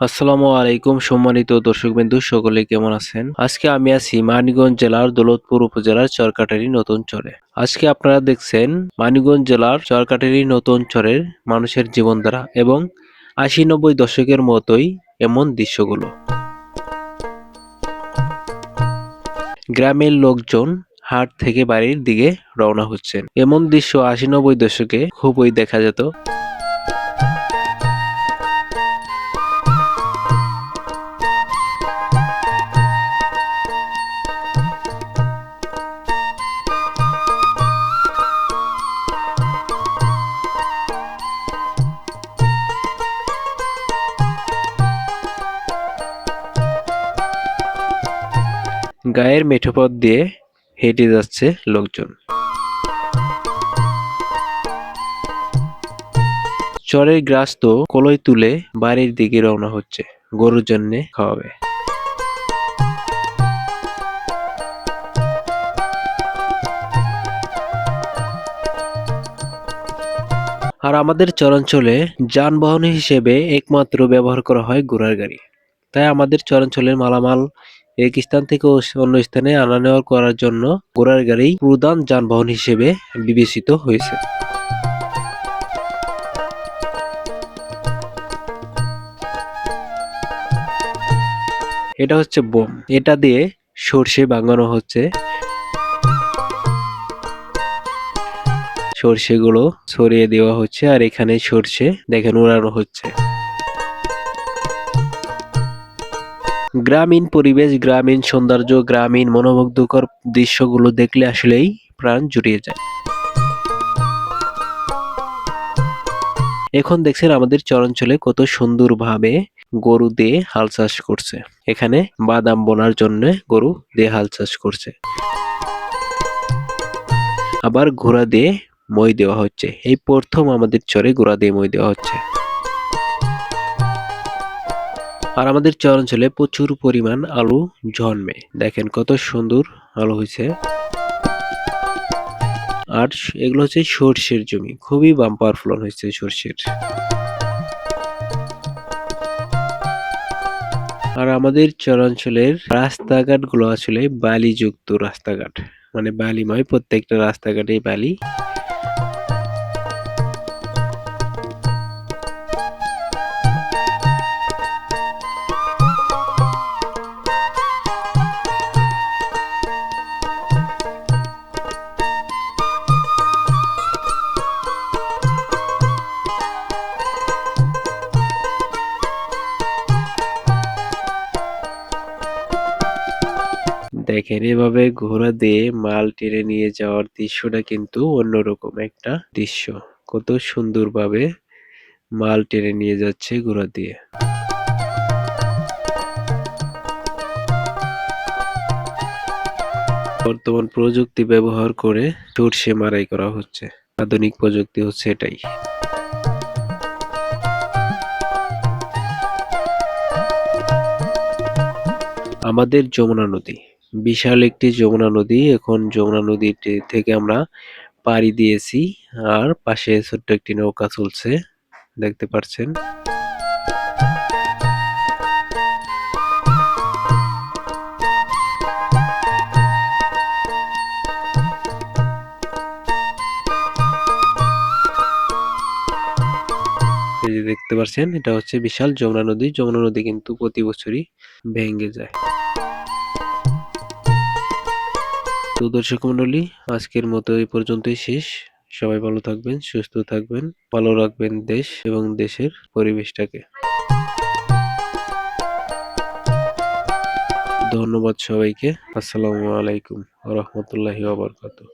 আসসালামু আলাইকুম সম্মানিত দর্শকবিন্দু, সকলে কেমন আছেন? আজকে আমি আছি মানিগঞ্জ জেলার দৌলতপুর উপজেলার চরকাটারি নতুন চরে। আজকে আপনারা দেখছেন মানিগঞ্জ জেলার চরকাটারি নতুন চরের মানুষের জীবনধারা এবং আশি নব্বই দশকের মতোই এমন দৃশ্যগুলো। গ্রামের লোকজন হাট থেকে বাড়ির দিকে রওনা হচ্ছেন। এমন দৃশ্য আশি নব্বই দশকে খুবই দেখা যেত। গায়ের মেঠো পথ দিয়ে হেঁটে যাচ্ছে লোকজন। চরের গ্রাস তো কলই তুলে বাড়ির দিকে রওনা হচ্ছে, গরুর জন্য খাওয়াবে। আর আমাদের চরাঞ্চলে যানবাহন হিসেবে একমাত্র ব্যবহার করা হয় ঘোড়ার গাড়ি। তাই আমাদের চরাঞ্চলের মালামাল এক স্থান থেকে অন্য স্থানে আনা নেওয়া করার জন্য ঘোড়ার গাড়ি প্রধান যানবাহন হিসেবে বিবেচিত হয়েছে। এটা হচ্ছে বোম। এটা দিয়ে সর্ষে বাঙানো হচ্ছে। সর্ষেগুলো ছড়িয়ে দেওয়া হচ্ছে আর এখানে সর্ষে দেখেন উড়ানো হচ্ছে। গ্রামীণ পরিবেশ, গ্রামীণ সৌন্দর্য, গ্রামীণ মনোমুগ্ধকর দৃশ্যগুলো দেখলে আসলেই প্রাণ জুড়িয়ে যায়। এখন দেখছেন আমাদের চরাঞ্চলে কত সুন্দরভাবে গরু দিয়ে হাল চাষ করছে। এখানে বাদাম বোনার জন্য গরু দিয়ে হাল চাষ করছে। আবার ঘোড়া দিয়ে মই দেওয়া হচ্ছে। এই প্রথম আমাদের চরে ঘোড়া দিয়ে মই দেওয়া হচ্ছে। আর আমাদের চরাঞ্চলে প্রচুর পরিমাণ আলু জন্মে। দেখেন কত সুন্দর আলু হয়েছে। আর এগুলো হচ্ছে সর্ষের জমি। খুবই বাম্পার ফলন হয়েছে সর্ষের। আর আমাদের চরাঞ্চলের রাস্তাঘাটগুলো আসলে বালিযুক্ত রাস্তাঘাট। মানে বালিময়, প্রত্যেকটা রাস্তাঘাটেই বালি। দেখেন, এভাবে ঘোড়া দিয়ে মাল টেনে নিয়ে যাওয়ার দৃশ্যটা কিন্তু অন্যরকম একটা দৃশ্য। কত সুন্দরভাবে মাল টেনে নিয়ে যাচ্ছে ঘোড়া দিয়ে। বর্তমান প্রযুক্তি ব্যবহার করে সর্ষে মারাই করা হচ্ছে। আধুনিক প্রযুক্তি হচ্ছে এটাই। আমাদের যমুনা নদী। বিশাল একটি যমুনা নদী। এখন যমুনা নদীটি থেকে আমরা পাড়ি দিয়েছি আর পাশে ছোট্ট একটি নৌকা চলছে। দেখতে পাচ্ছেন। দেখতে পাচ্ছেন, এটা হচ্ছে বিশাল যমুনা নদী। যমুনা নদী কিন্তু প্রতি বছরই ভেঙে যায়। তো দর্শক মন্ডলী, আজকের মতো এই পর্যন্তই শেষ। সবাই ভালো থাকবেন, সুস্থ থাকবেন, ভালো রাখবেন দেশ এবং দেশের পরিবেশটাকে। ধন্যবাদ সবাইকে। আসসালামু আলাইকুম রহমতুল্লাহি ওয়া বারাকাতুহু।